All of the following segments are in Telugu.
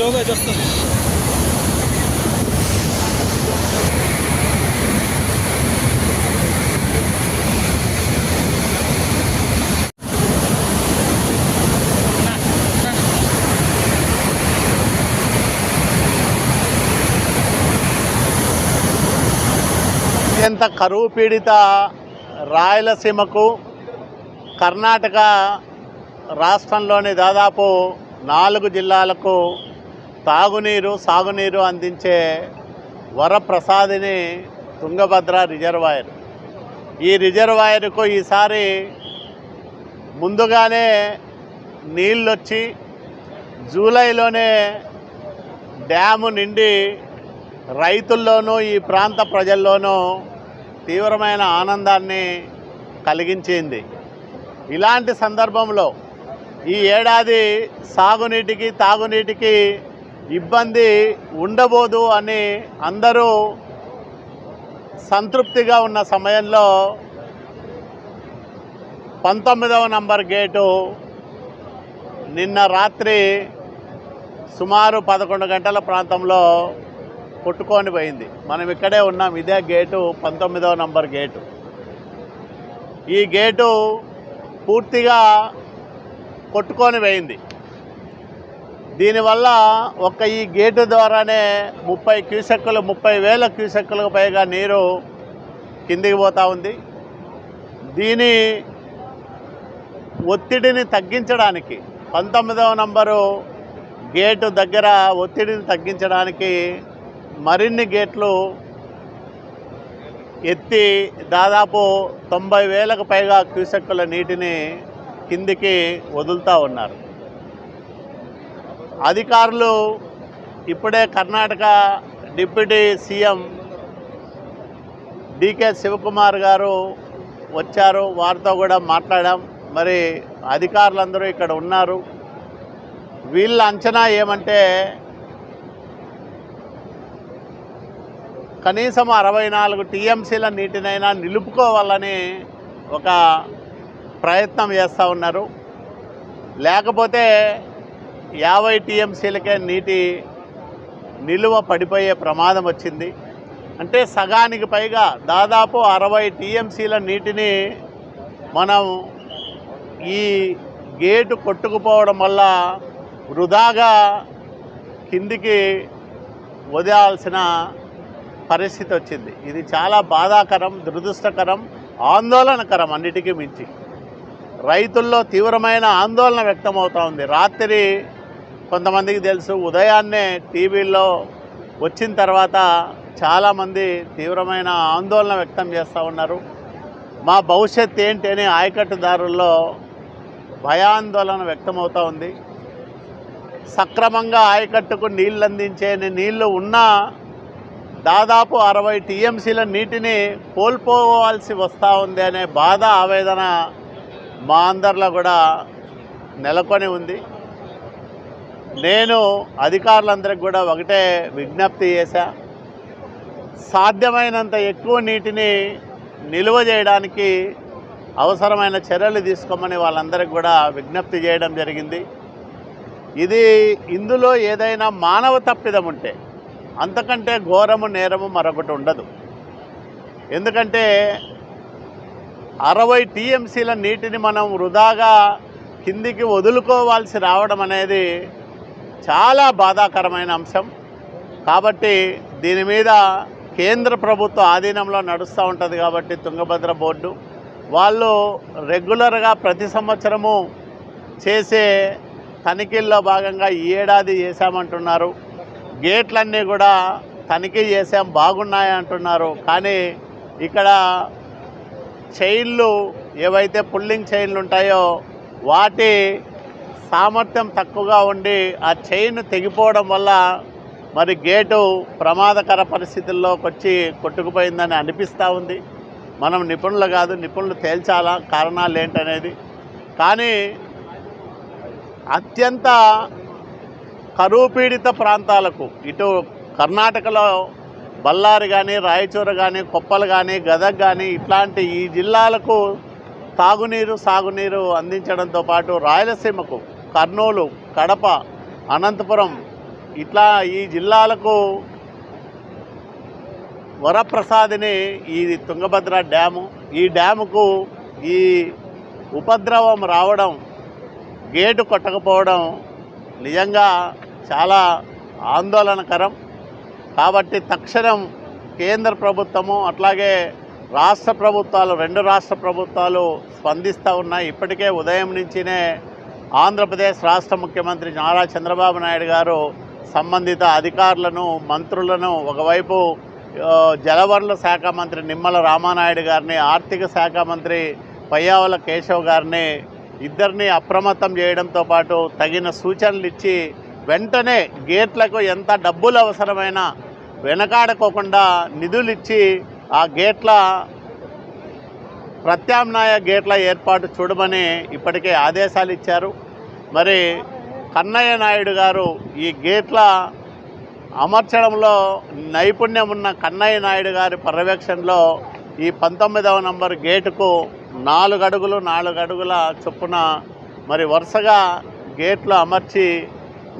ఈ ఇది వస్తుంది అత్యంత కరువు పీడిత రాయలసీమకు కర్ణాటక రాష్ట్రంలోని దాదాపు నాలుగు జిల్లాలకు తాగునీరు సాగునీరు అందించే వరప్రసాదిని తుంగభద్ర రిజర్వాయర్. ఈ రిజర్వాయర్కు ఈసారి ముందుగానే నీళ్ళొచ్చి జూలైలోనే డ్యాము నిండి రైతుల్లోనూ ఈ ప్రాంత ప్రజల్లోనూ తీవ్రమైన ఆనందాన్ని కలిగించింది. ఇలాంటి సందర్భంలో ఈ ఏడాది సాగునీటికి తాగునీటికి ఇబ్బంది ఉండబోదు అని అందరూ సంతృప్తిగా ఉన్న సమయంలో పంతొమ్మిదవ నంబర్ గేటు నిన్న రాత్రి సుమారు పదకొండు గంటల ప్రాంతంలో కొట్టుకొని పోయింది. మనం ఇక్కడే ఉన్నాం ఇదే గేటు పంతొమ్మిదవ నంబర్ గేటు. ఈ గేటు పూర్తిగా కొట్టుకొని పోయింది. దీనివల్ల ఒక్క ఈ గేటు ద్వారానే ముప్పై క్యూసెక్కులు ముప్పై వేల క్యూసెక్కులకు పైగా నీరు కిందికి పోతూ ఉంది. దీని ఒత్తిడిని తగ్గించడానికి పంతొమ్మిదవ నంబరు గేటు దగ్గర ఒత్తిడిని తగ్గించడానికి మరిన్ని గేట్లు ఎత్తి దాదాపు తొంభై వేలకు పైగా క్యూసెక్కుల నీటిని కిందికి వదులుతూ ఉన్నారు. అధికారులు ఇప్పుడే కర్ణాటక డిప్యూటీ సీఎం డికే శివకుమార్ గారు వచ్చారు. వారితో కూడా మాట్లాడాం. మరి అధికారులందరూ ఇక్కడ ఉన్నారు. వీళ్ళ అంచనా ఏమంటే కనీసం అరవై నాలుగు టీఎంసీల నీటినైనా నిలుపుకోవాలని ఒక ప్రయత్నం చేస్తూ ఉన్నారు. లేకపోతే యాభై టీఎంసీలకే నీటి నిలువ పడిపోయే ప్రమాదం వచ్చింది. అంటే సగానికి పైగా దాదాపు అరవై టీఎంసీల నీటిని మనం ఈ గేటు కొట్టుకుపోవడం వల్ల వృధాగా కిందికి వదిలాల్సిన పరిస్థితి వచ్చింది. ఇది చాలా బాధాకరం దురదృష్టకరం ఆందోళనకరం అన్నిటికీ మించి. రైతుల్లో తీవ్రమైన ఆందోళన వ్యక్తమవుతూ ఉంది. రాత్రి కొంతమందికి తెలుసు ఉదయాన్నే టీవీల్లో వచ్చిన తర్వాత చాలామంది తీవ్రమైన ఆందోళన వ్యక్తం చేస్తూ ఉన్నారు. మా భవిష్యత్ ఏంటి అని ఆయకట్టుదారుల్లో భయాందోళన వ్యక్తమవుతూ ఉంది. సక్రమంగా ఆయకట్టుకు నీళ్ళు అందించే నీళ్ళు ఉన్నా దాదాపు అరవై టీఎంసీల నీటిని కోల్పోవాల్సి వస్తూ ఉంది అనే బాధ ఆవేదన మా అందరిలో కూడా నెలకొని ఉంది. నేను అధికారులందరికీ కూడా ఒకటే విజ్ఞప్తి చేశా. సాధ్యమైనంత ఎక్కువ నీటిని నిల్వ చేయడానికి అవసరమైన చర్యలు తీసుకోమని వాళ్ళందరికీ కూడా విజ్ఞప్తి చేయడం జరిగింది. ఇది ఇందులో ఏదైనా మానవ తప్పిదం ఉంటే అంతకంటే ఘోరము నేరము మరొకటి ఉండదు. ఎందుకంటే అరవై టీఎంసీల నీటిని మనం వృధాగా కిందికి వదులుకోవాల్సి రావడం అనేది చాలా బాధాకరమైన అంశం. కాబట్టి దీని మీద కేంద్ర ప్రభుత్వ ఆధీనంలో నడుస్తూ ఉంటుంది కాబట్టి తుంగభద్ర బోర్డు. వాళ్ళు రెగ్యులర్గా ప్రతి సంవత్సరము చేసే తనిఖీల్లో భాగంగా ఈ ఏడాది చేశామంటున్నారు. గేట్లన్నీ కూడా తనిఖీ చేసాం బాగున్నాయి అంటున్నారు. కానీ ఇక్కడ చైన్లు ఏవైతే పుల్లింగ్ చైన్లు ఉంటాయో వాటి సామర్థ్యం తక్కువగా ఉండి ఆ చైన్ తెగిపోవడం వల్ల మరి గేటు ప్రమాదకర పరిస్థితుల్లోకి వచ్చి కొట్టుకుపోయిందని అనిపిస్తూ ఉంది. మనం నిపుణులు కాదు నిపుణులు తేల్చాలా కారణాలు ఏంటనేది. కానీ అత్యంత కరువు పీడిత ప్రాంతాలకు ఇటు కర్ణాటకలో బళ్ళారి కానీ రాయచూరు కానీ కొప్పలు కానీ గదగ్ కానీ ఇట్లాంటి ఈ జిల్లాలకు తాగునీరు సాగునీరు అందించడంతో పాటు రాయలసీమకు కర్నూలు కడప అనంతపురం ఇట్లా ఈ జిల్లాలకు వరప్రసాదిని ఈ తుంగభద్ర డ్యాము. ఈ డ్యాముకు ఈ ఉపద్రవం రావడం గేటు కొట్టకపోవడం నిజంగా చాలా ఆందోళనకరం. కాబట్టి తక్షణం కేంద్ర ప్రభుత్వము అట్లాగే రాష్ట్ర ప్రభుత్వాలు రెండు రాష్ట్ర ప్రభుత్వాలు స్పందిస్తూ ఉన్నాయి. ఇప్పటికే ఉదయం నుంచినే ఆంధ్రప్రదేశ్ రాష్ట్ర ముఖ్యమంత్రి నారా చంద్రబాబు నాయుడు గారు సంబంధిత అధికారులను మంత్రులను ఒకవైపు జలవనరుల శాఖ మంత్రి నిమ్మల రామానాయుడు గారిని ఆర్థిక శాఖ మంత్రి పయ్యావల కేశవ్ గారిని ఇద్దరిని అప్రమత్తం చేయడంతో పాటు తగిన సూచనలు ఇచ్చి వెంటనే గేట్లకు ఎంత డబ్బులు అవసరమైనా వెనకాడకోకుండా నిధులు ఇచ్చి ఆ గేట్ల ప్రత్యామ్నాయ గేట్ల ఏర్పాటు చూడమని ఇప్పటికే ఆదేశాలు ఇచ్చారు. మరి కన్నయ్య నాయుడు గారు ఈ గేట్ల అమర్చడంలో నైపుణ్యం ఉన్న కన్నయ్య నాయుడు గారి పర్యవేక్షణలో ఈ పంతొమ్మిదవ నంబర్ గేటుకు నాలుగు అడుగులు నాలుగు అడుగుల చొప్పున మరి వరుసగా గేట్లు అమర్చి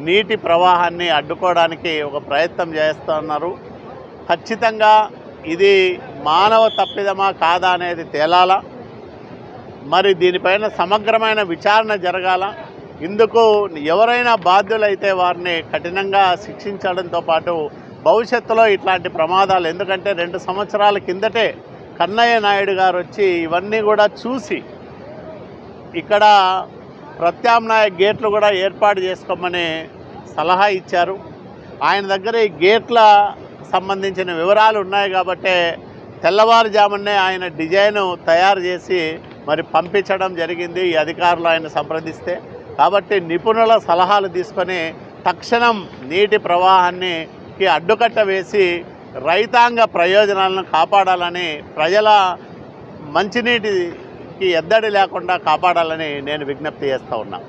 నీటి ప్రవాహాన్ని అడ్డుకోవడానికి ఒక ప్రయత్నం చేస్తున్నారు. ఖచ్చితంగా ఇది మానవ తప్పిదమా కాదా అనేది తేలాలా? మరి దీనిపైన సమగ్రమైన విచారణ జరగాల? ఇందుకు ఎవరైనా బాధ్యులైతే వారిని కఠినంగా శిక్షించడంతో పాటు భవిష్యత్తులో ఇట్లాంటి ప్రమాదాలు ఎందుకంటే రెండు సంవత్సరాల కిందటే కన్నయ్య నాయుడు గారు వచ్చి ఇవన్నీ కూడా చూసి ఇక్కడ ప్రత్యామ్నాయ గేట్లు కూడా ఏర్పాటు చేసుకోమని సలహా ఇచ్చారు. ఆయన దగ్గర ఈ గేట్ల సంబంధించిన వివరాలు ఉన్నాయి కాబట్టే తెల్లవారుజామునే ఆయన డిజైన్ తయారు చేసి మరి పంపించడం జరిగింది. ఈ అధికారులు ఆయన సంప్రదిస్తే కాబట్టి నిపుణుల సలహాలు తీసుకొని తక్షణం నీటి ప్రవాహాన్నికి అడ్డుకట్ట వేసి రైతాంగ ప్రయోజనాలను కాపాడాలని ప్రజల మంచినీటికి ఎద్దడి లేకుండా కాపాడాలని నేను విజ్ఞప్తి చేస్తూ ఉన్నాను